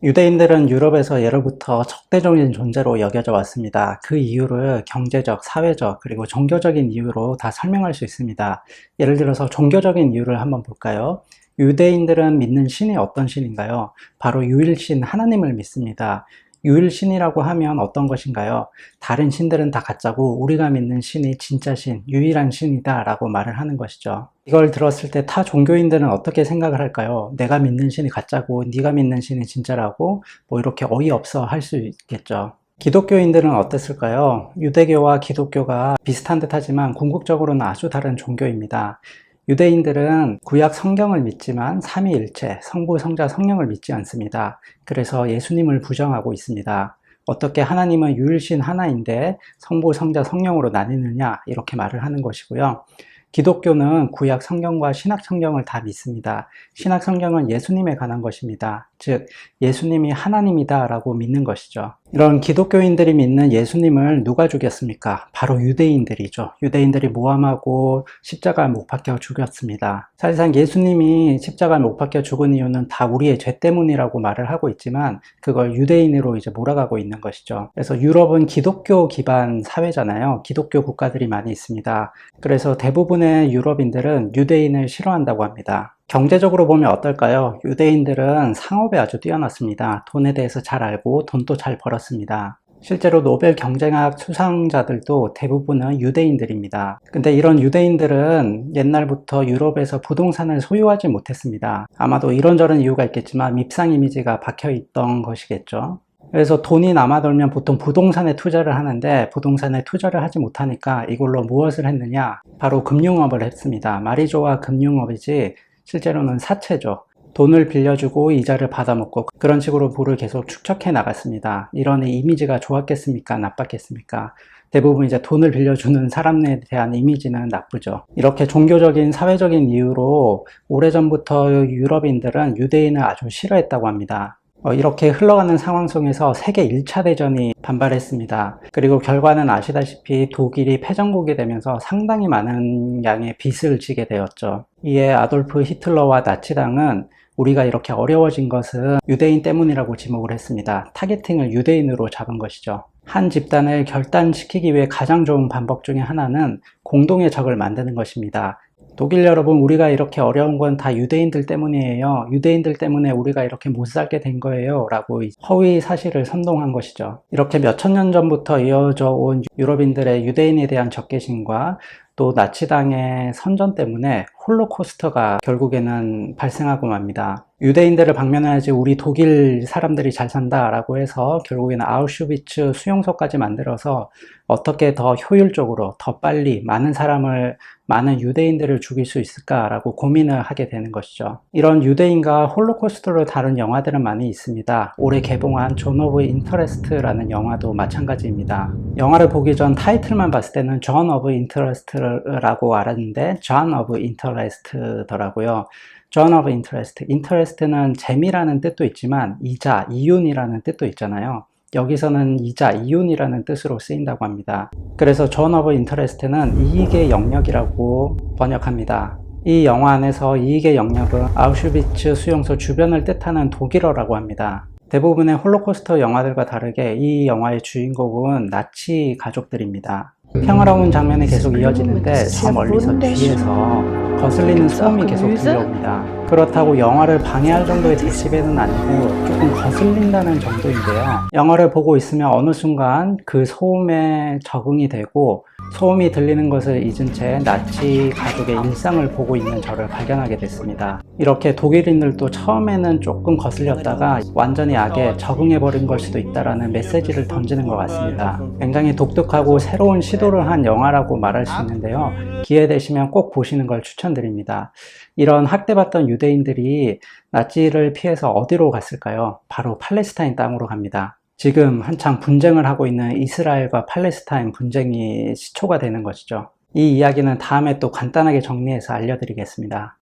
유대인들은 유럽에서 예로부터 적대적인 존재로 여겨져 왔습니다. 그 이유를 경제적, 사회적, 그리고 종교적인 이유로 다 설명할 수 있습니다. 예를 들어서 종교적인 이유를 한번 볼까요? 유대인들은 믿는 신이 어떤 신인가요? 바로 유일신 하나님을 믿습니다. 유일신이라고 하면 어떤 것인가요? 다른 신들은 다 가짜고 우리가 믿는 신이 진짜 신, 유일한 신이다 라고 말을 하는 것이죠. 이걸 들었을 때 타 종교인들은 어떻게 생각을 할까요? 내가 믿는 신이 가짜고 네가 믿는 신이 진짜라고 뭐 이렇게 어이없어 할 수 있겠죠. 기독교인들은 어땠을까요? 유대교와 기독교가 비슷한 듯 하지만 궁극적으로는 아주 다른 종교입니다. 유대인들은 구약 성경을 믿지만 삼위일체, 성부, 성자, 성령을 믿지 않습니다. 그래서 예수님을 부정하고 있습니다. 어떻게 하나님은 유일신 하나인데 성부, 성자, 성령으로 나뉘느냐 이렇게 말을 하는 것이고요. 기독교는 구약 성경과 신약 성경을 다 믿습니다. 신약 성경은 예수님에 관한 것입니다. 즉 예수님이 하나님이다 라고 믿는 것이죠. 이런 기독교인들이 믿는 예수님을 누가 죽였습니까? 바로 유대인들이죠. 유대인들이 모함하고 십자가에 못 박혀 죽였습니다. 사실상 예수님이 십자가에 못 박혀 죽은 이유는 다 우리의 죄 때문이라고 말을 하고 있지만 그걸 유대인으로 이제 몰아가고 있는 것이죠. 그래서 유럽은 기독교 기반 사회잖아요. 기독교 국가들이 많이 있습니다. 그래서 대부분의 유럽인들은 유대인을 싫어한다고 합니다. 경제적으로 보면 어떨까요? 유대인들은 상업에 아주 뛰어났습니다. 돈에 대해서 잘 알고 돈도 잘 벌었습니다. 실제로 노벨 경쟁학 수상자들도 대부분은 유대인들입니다. 근데 이런 유대인들은 옛날부터 유럽에서 부동산을 소유하지 못했습니다. 아마도 이런저런 이유가 있겠지만 밉상 이미지가 박혀 있던 것이겠죠. 그래서 돈이 남아돌면 보통 부동산에 투자를 하는데 부동산에 투자를 하지 못하니까 이걸로 무엇을 했느냐? 바로 금융업을 했습니다. 좋아 금융업이지 실제로는 사채죠. 돈을 빌려주고 이자를 받아먹고 그런 식으로 부를 계속 축적해 나갔습니다. 이런 이미지가 좋았겠습니까? 나빴겠습니까? 대부분 이제 돈을 빌려주는 사람에 대한 이미지는 나쁘죠. 이렇게 종교적인 사회적인 이유로 오래전부터 유럽인들은 유대인을 아주 싫어했다고 합니다. 어, 이렇게 흘러가는 상황 속에서 세계 1차 대전이 반발했습니다. 그리고 결과는 아시다시피 독일이 패전국이 되면서 상당히 많은 양의 빚을 지게 되었죠. 이에 아돌프 히틀러와 나치당은 우리가 이렇게 어려워진 것은 유대인 때문이라고 지목을 했습니다. 타겟팅을 유대인으로 잡은 것이죠. 한 집단을 결단시키기 위해 가장 좋은 방법 중에 하나는 공동의 적을 만드는 것입니다. 독일 여러분, 우리가 이렇게 어려운 건 다 유대인들 때문이에요. 유대인들 때문에 우리가 이렇게 못 살게 된 거예요. 라고 허위 사실을 선동한 것이죠. 이렇게 몇 천 년 전부터 이어져 온 유럽인들의 유대인에 대한 적개심과 또 나치당의 선전 때문에 홀로코스터가 결국에는 발생하고 맙니다. 유대인들을 방면해야지 우리 독일 사람들이 잘 산다라고 해서 결국에는 아우슈비츠 수용소까지 만들어서 어떻게 더 효율적으로 더 빨리 많은 사람을 많은 유대인들을 죽일 수 있을까라고 고민을 하게 되는 것이죠. 이런 유대인과 홀로코스터를 다룬 영화들은 많이 있습니다. 올해 개봉한 존 오브 인터레스트라는 영화도 마찬가지입니다. 영화를 보기 전 타이틀만 봤을 때는 존 오브 인터레스트 라고 알았는데 존 오브 인터레스트더라고요. John of Interest. Interest는 재미라는 뜻도 있지만 이자, 이윤이라는 뜻도 있잖아요. 여기서는 이자, 이윤이라는 뜻으로 쓰인다고 합니다. 그래서 John of Interest는 이익의 영역이라고 번역합니다. 이 영화 안에서 이익의 영역은 아우슈비츠 수용소 주변을 뜻하는 독일어라고 합니다. 대부분의 홀로코스터 영화들과 다르게 이 영화의 주인공은 나치 가족들입니다. 평화로운 장면이 계속 이어지는데 저 멀리서 뒤에서 거슬리는 소음이 계속 들려옵니다. 그렇다고 영화를 방해할 정도의 데시벨은 아니고 조금 거슬린다는 정도인데요. 영화를 보고 있으면 어느 순간 그 소음에 적응이 되고 소음이 들리는 것을 잊은 채 나치 가족의 일상을 보고 있는 저를 발견하게 됐습니다. 이렇게 독일인들도 처음에는 조금 거슬렸다가 완전히 악에 적응해버린 걸 수도 있다라는 메시지를 던지는 것 같습니다. 굉장히 독특하고 새로운 시도를 한 영화라고 말할 수 있는데요. 기회 되시면 꼭 보시는 걸 추천드립니다. 이런 학대받던 유대인들이 나치를 피해서 어디로 갔을까요? 바로 팔레스타인 땅으로 갑니다. 지금 한창 분쟁을 하고 있는 이스라엘과 팔레스타인 분쟁이 시초가 되는 것이죠. 이 이야기는 다음에 또 간단하게 정리해서 알려드리겠습니다.